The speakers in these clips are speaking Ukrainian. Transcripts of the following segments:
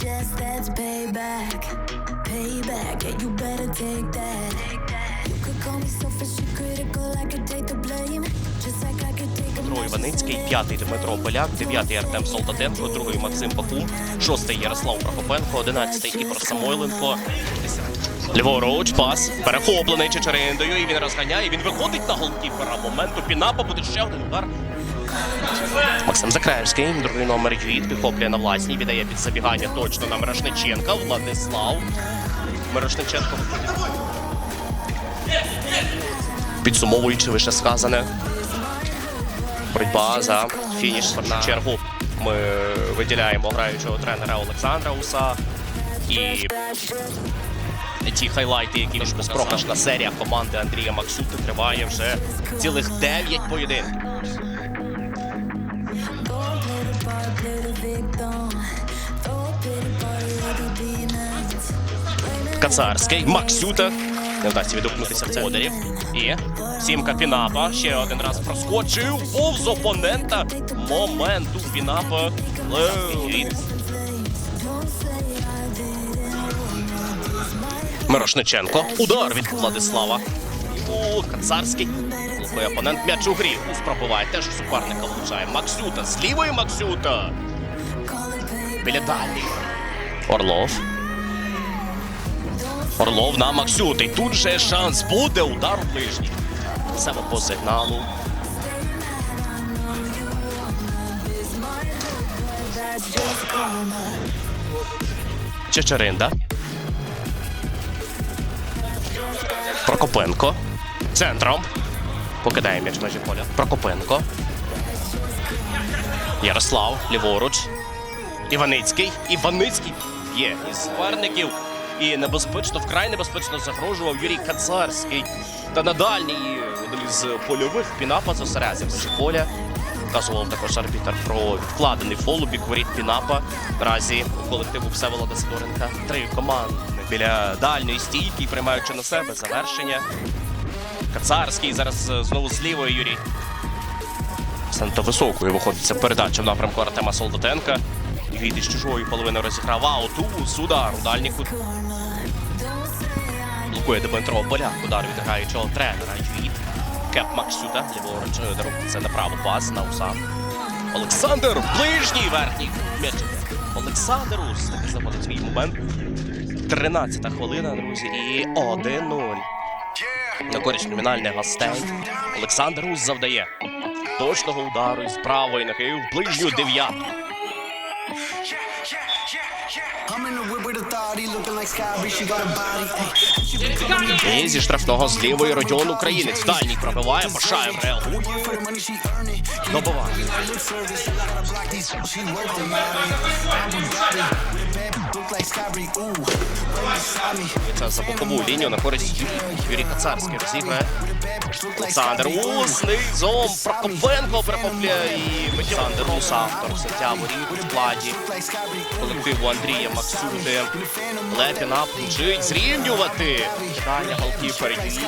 chest, that's payback. Payback, yeah, you better take that. You could call me selfish and critical, I could take the blame. Just like I could take a Дмитро Іваницький, п'ятий Дмитро Поляк, дев'ятий Артем Солдатенко, другий Максим Бакум, шостий Ярослав Прокопенко, одинадцятий Ігор Самойленко. Ліворуч, пас, перехоплений Чечериндою, і він розганяє, він виходить на голкіпера. Моменту Пінапа буде ще один удар. Максим Закраївський, другий номер Юїд, підхоплює на власній, віддає під забігання точно на Мирошниченка, Владислав. Мирошниченко. Підсумовуючи вище сказане, боротьба за фініш в першу чергу. Ми виділяємо граючого тренера Олександра Уса і ті хайлайти, які ж безпрограшна серія команди Андрія Максюти триває вже цілих 9 поєдинків. Кацарський, Максюта. Не вдасться відгукнутися в це. І сімка Пінапа ще один раз проскочив повз опонента. Моменту Пінапа. Леонід. Мирошниченко. Удар від Владислава. О, Кацарський. Лукає опонент м'яч у грі. Ус. Теж суперника влучає. Максюта. З лівої Максюта. Біля дальній. Орлов. Орлов на Максюти. Тут же шанс буде. Удар ближній. Саме по сигналу. Чечеринда. Прокопенко. Центром. Покидає м'яч межі поля. Прокопенко. Ярослав. Ліворуч. Іваницький. Іваницький є із суперників. І небезпечно, вкрай небезпечно загрожував Юрій Кацарський. Та на дальній із польових Пінапа зосередився з поля. Вказував також арбітр про відкладений фол у бік воріт Пінапа. Наразі у колективу Всеволода Сидоренка три команди біля дальньої стійки, приймаючи на себе завершення. Кацарський зараз е, знову з Юрій. Санто високою виходить ця передача в напрямку Артема Солдатенка. Від із чужої половини розіграв аутус, удар у дальній кут. Блокує Дмитро Поляк, удар від граючого тренера. Юїд. Кеп Максюта, ліворуч, е, дарується направо пас на уса. Олександр ближній верхній м'яч. Олександр Ус таки заходить свій момент. 13 хвилина, друзі, і 1-0. На користь номінальних гостей. Олександр Ус завдає точного удару із правої ноги в ближню дев'ятку. І зі штрафного з лівої Родіон Українець. Дальній пробиває, Пашаєв it. Добиває. Це за бокову лінію на користь Юрій, Кацарський розіграє. Олександр Ус низом Прокопенко перехоплює і Олександр Ус, автор суддя воріт у складі колективу Андрія Максюти. Лепіна мчить зрівнювати. Далі голкіпер Юрій.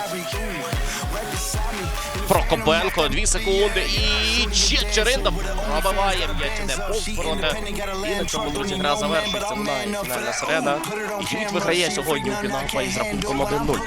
Прокопенко, дві секунди і Чечеринда пробиває м'яч, не повз. І на цьому, друзі, гра завершується. Лунає фінальна середа. І Юрій виграє сьогодні у Пінапа із рахунком 1-0.